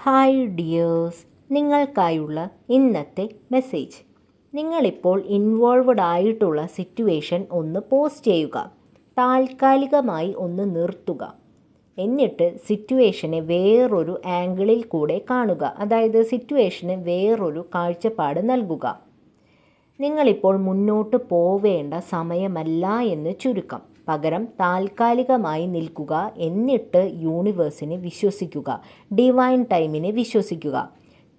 Hi dears നിങ്ങൾക്കായുള്ള ഇന്നത്തെ message നിങ്ങളിപ്പോൾ involved ആയിട്ടുള്ള സിറ്റുവേഷൻ ഒന്ന് പോസ്റ്റ് ചെയ്യുക. താൽക്കാലികമായി ഒന്ന് നിർത്തുക. എന്നിട്ട് സിറ്റുവേഷനെ വേറൊരു ആംഗിളിൽ കൂടെ കാണുക. അതായത് സിറ്റുവേഷന് വേറൊരു കാഴ്ചപ്പാട് നൽകുക. നിങ്ങളിപ്പോൾ മുന്നോട്ട് പോവേണ്ട സമയമല്ല എന്ന് ചുരുക്കം. പകരം താൽക്കാലികമായി നിൽക്കുക എന്നിട്ട് യൂണിവേഴ്സിനെ വിശ്വസിക്കുക. ഡിവൈൻ ടൈമിനെ വിശ്വസിക്കുക.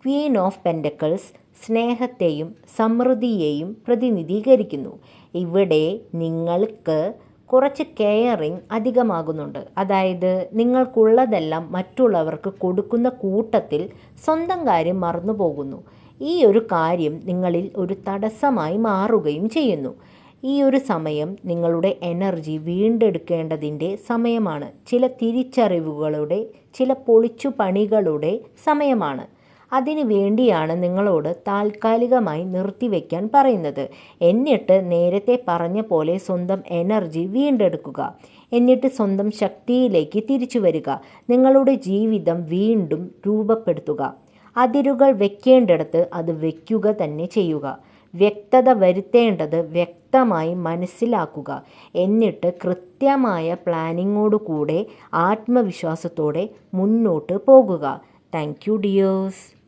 ക്വീൻ ഓഫ് പെൻഡക്കിൾസ് സ്നേഹത്തെയും സമൃദ്ധിയെയും പ്രതിനിധീകരിക്കുന്നു. ഇവിടെ നിങ്ങൾക്ക് കുറച്ച് കെയറിങ് അധികമാകുന്നുണ്ട്. അതായത് നിങ്ങൾക്കുള്ളതെല്ലാം മറ്റുള്ളവർക്ക് കൊടുക്കുന്ന കൂട്ടത്തിൽ സ്വന്തം കാര്യം മറന്നു പോകുന്നു ഈ ഒരു കാര്യം നിങ്ങളിൽ ഒരു തടസ്സമായി മാറുകയും ചെയ്യുന്നു. ഈ ഒരു സമയം നിങ്ങളുടെ എനർജി വീണ്ടെടുക്കേണ്ടതിന്റെ സമയമാണ്. ചില തിരിച്ചറിവുകളുടെ ചില പൊളിച്ചു പണികളുടെ സമയമാണ്. അതിനു വേണ്ടിയാണ് നിങ്ങളോട് താൽക്കാലികമായി നിർത്തിവെക്കാൻ പറയുന്നത്. എന്നിട്ട് നേരത്തെ പറഞ്ഞ പോലെ സ്വന്തം എനർജി വീണ്ടെടുക്കുക. എന്നിട്ട് സ്വന്തം ശക്തിയിലേക്ക് തിരിച്ചു വരിക. നിങ്ങളുടെ ജീവിതം വീണ്ടും രൂപപ്പെടുത്തുക. അതിരുകൾ വെക്കേണ്ടിടത്ത് അത് വെക്കുക തന്നെ ചെയ്യുക. വ്യക്തത വരുത്തേണ്ടത് വ്യക്തമായി മനസ്സിലാക്കുക. എന്നിട്ട് കൃത്യമായ പ്ലാനിങ്ങോടുകൂടെ ആത്മവിശ്വാസത്തോടെ മുന്നോട്ട് പോകുക. Thank you dears.